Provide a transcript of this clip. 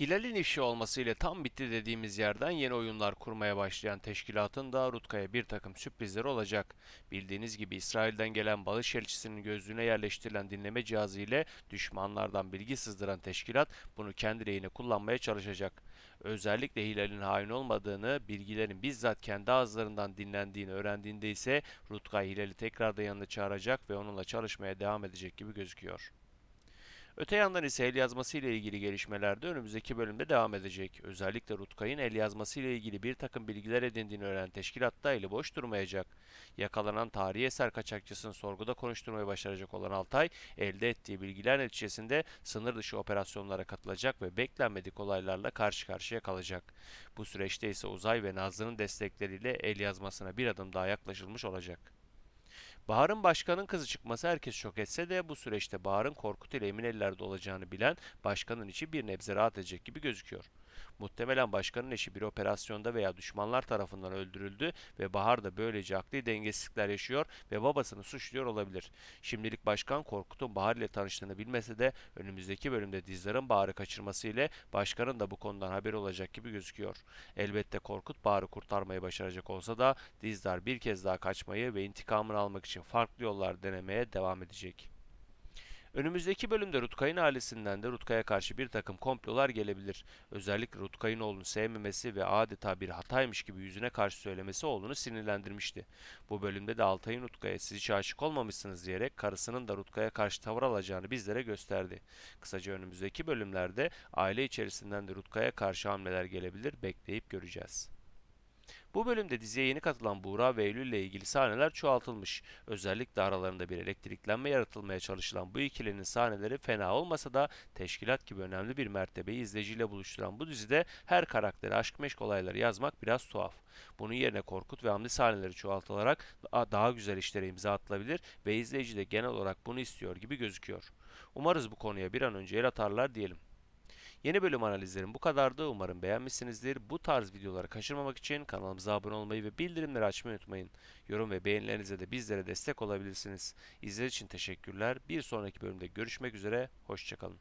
Hilal'in ifşa olmasıyla tam bitti dediğimiz yerden yeni oyunlar kurmaya başlayan teşkilatın da Rutkay'a bir takım sürprizleri olacak. Bildiğiniz gibi İsrail'den gelen bağış elçisinin gözlüğüne yerleştirilen dinleme cihazı ile düşmanlardan bilgi sızdıran teşkilat bunu kendi lehine kullanmaya çalışacak. Özellikle Hilal'in hain olmadığını, bilgilerin bizzat kendi ağızlarından dinlendiğini öğrendiğinde ise Rutkay Hilal'i tekrardan yanına çağıracak ve onunla çalışmaya devam edecek gibi gözüküyor. Öte yandan ise el yazması ile ilgili gelişmeler de önümüzdeki bölümde devam edecek. Özellikle Rutkay'ın el yazması ile ilgili bir takım bilgiler edindiğini öğrenen teşkilatta eli boş durmayacak. Yakalanan tarihi eser kaçakçısını sorguda konuşturmayı başaracak olan Altay, elde ettiği bilgiler neticesinde sınır dışı operasyonlara katılacak ve beklenmedik olaylarla karşı karşıya kalacak. Bu süreçte ise Uzay ve Nazlı'nın destekleriyle el yazmasına bir adım daha yaklaşılmış olacak. Bahar'ın başkanın kızı çıkması herkes şok etse de bu süreçte Bahar'ın Korkut ile emin ellerde olacağını bilen başkanın içi bir nebze rahat edecek gibi gözüküyor. Muhtemelen başkanın eşi bir operasyonda veya düşmanlar tarafından öldürüldü ve Bahar da böylece akli dengesizlikler yaşıyor ve babasını suçluyor olabilir. Şimdilik başkan Korkut'un Bahar ile tanıştığını bilmese de önümüzdeki bölümde Dizdar'ın Bahar'ı kaçırması ile başkanın da bu konudan haberi olacak gibi gözüküyor. Elbette Korkut Bahar'ı kurtarmayı başaracak olsa da Dizdar bir kez daha kaçmayı ve intikamını almak için farklı yollar denemeye devam edecek. Önümüzdeki bölümde Rutkay'ın ailesinden de Rutkay'a karşı bir takım komplolar gelebilir. Özellikle Rutkay'ın oğlunu sevmemesi ve adeta bir hataymış gibi yüzüne karşı söylemesi oğlunu sinirlendirmişti. Bu bölümde de Altay'ın Rutkay'a siz hiç aşık olmamışsınız diyerek karısının da Rutkay'a karşı tavır alacağını bizlere gösterdi. Kısaca önümüzdeki bölümlerde aile içerisinden de Rutkay'a karşı hamleler gelebilir, bekleyip göreceğiz. Bu bölümde diziye yeni katılan Buğra ve Eylül ile ilgili sahneler çoğaltılmış. Özellikle aralarında bir elektriklenme yaratılmaya çalışılan bu ikilinin sahneleri fena olmasa da teşkilat gibi önemli bir mertebeyi izleyiciyle buluşturan bu dizide her karaktere aşk meşk olayları yazmak biraz tuhaf. Bunun yerine Korkut ve Hamdi sahneleri çoğaltılarak daha güzel işlere imza atılabilir ve izleyici de genel olarak bunu istiyor gibi gözüküyor. Umarız bu konuya bir an önce el atarlar diyelim. Yeni bölüm analizlerim bu kadardı. Umarım beğenmişsinizdir. Bu tarz videoları kaçırmamak için kanalımıza abone olmayı ve bildirimleri açmayı unutmayın. Yorum ve beğenilerinize de bizlere destek olabilirsiniz. İzlediğiniz için teşekkürler. Bir sonraki bölümde görüşmek üzere. Hoşçakalın.